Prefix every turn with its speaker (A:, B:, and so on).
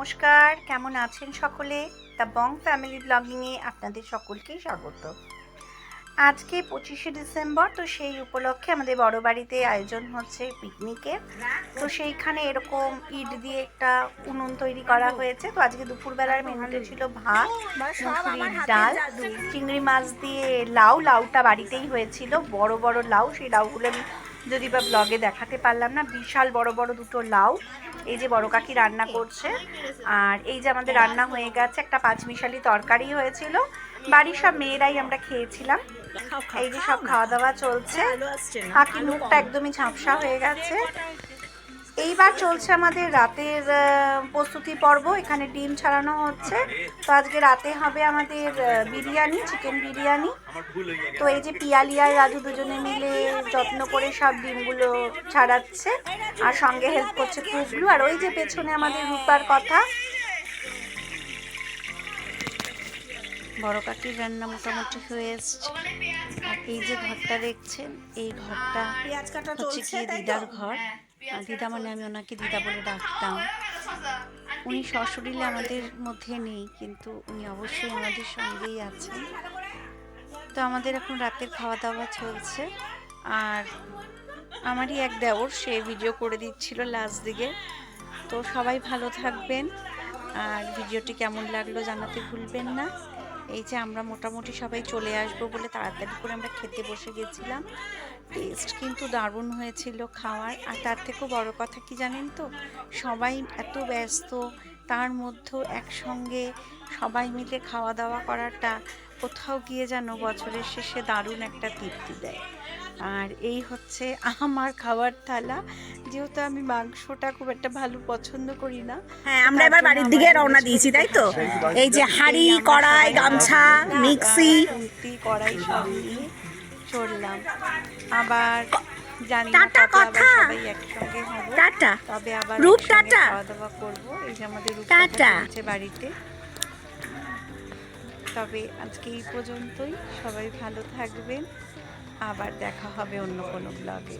A: নমস্কার, কেমন আছেন সকলে? দ্য বং ফ্যামিলি ব্লগিংয়ে আপনাদের সকলকেই স্বাগত। আজকে পঁচিশে ডিসেম্বর, তো সেই উপলক্ষে আমাদের বড় বাড়িতে আয়োজন হচ্ছে পিকনিকের তো সেইখানে এরকম ইট দিয়ে একটা উনুন তৈরি করা হয়েছে। তো আজকে দুপুরবেলার মেনুতে ছিল ভাত, মুসুরির ডাল, চিংড়ি মাছ দিয়ে লাউ, লাউটা বাড়িতেই হয়েছিল। বড় বড় লাউ, সেই লাউগুলো আমি যদি বা ব্লগে দেখাতে পারলাম না বিশাল বড় বড় দুটো লাউ এই যে বড় কাকি রান্না করছে। আর এই যে আমাদের রান্না হয়ে গেছে একটা পাঁচমিশালি তরকারি হয়েছিল। বাড়ির সব মেয়েরাই আমরা খেয়েছিলাম। এই যে সব খাওয়া দাওয়া চলছে। কাকি মুখটা একদমই ঝাপসা হয়ে গেছে। এইবার চলছে আমাদের রাতের প্রস্তুতি পর্ব। এখানে ডিম ছাড়ানো হচ্ছে। তো আজকে রাতে হবে আমাদের বিরিয়ানি চিকেন বিরিয়ানি। তো এই যে পিয়ালি আর রাজু দুজনে মিলে যত্ন করে সব ডিমগুলো ছাড়াচ্ছে আর সঙ্গে হেল্প করছে কুবলু আর ওই যে পেছনে আমাদের রূপার কথা। বড় কাকির রান্না মোটামুটি হয়ে এসছে। আর এই যে ঘরটা দেখছেন এই ঘরটা হচ্ছে কি দিদার ঘর। আর দিদা মানে আমি ওনাকে দিদা বলে ডাকতাম। উনি সশরীরে আমাদের মধ্যে নেই কিন্তু উনি অবশ্যই আমাদের সঙ্গেই আছেন। তো আমাদের এখন রাতের খাওয়া দাওয়া চলছে। আর আমারই এক দেওর সে ভিডিও করে দিচ্ছিল লাস্ট দিকে। তো সবাই ভালো থাকবেন। আর ভিডিওটি কেমন লাগল জানাতে ভুলবেন না। এই যে আমরা মোটামুটি সবাই চলে আসব বলে তাড়াতাড়ি করে আমরা খেতে বসে গেছিলাম। টেস্ট কিন্তু দারুণ হয়েছিল খাওয়ার। আর তার থেকেও বড় কথা কি জানেন তো? সবাই এত ব্যস্ত তার মধ্যেও একসঙ্গে সবাই মিলে খাওয়া দাওয়া করাটা কোথাও গিয়ে যেন বছরের শেষে দারুণ একটা তৃপ্তি দেয়। আর এই হচ্ছে আমার খাবার থালা। যেহেতু আমি মাংসটা খুব একটা ভালো পছন্দ করি না
B: হ্যাঁ আমরা এবার বাড়ির দিকে রওনা দিয়েছি তাই তো? এই যে হাঁড়ি কড়াই গামছা মিক্সি।
A: কড়াই সব নিয়ে চললাম। আবার জানি
B: টাটা কথা।
A: সবাই একসঙ্গে হব।
B: টাটা।
A: তবে আবার
B: রূপ টাটা।
A: খাওয়া দাওয়া করব। এই যে আমাদের রূপ
B: টাটা।
A: হচ্ছে বাড়িতে। তবে আজকে এই পর্যন্তই। সবাই ভালো থাকবেন। আবার দেখা হবে অন্য কোনো ব্লগে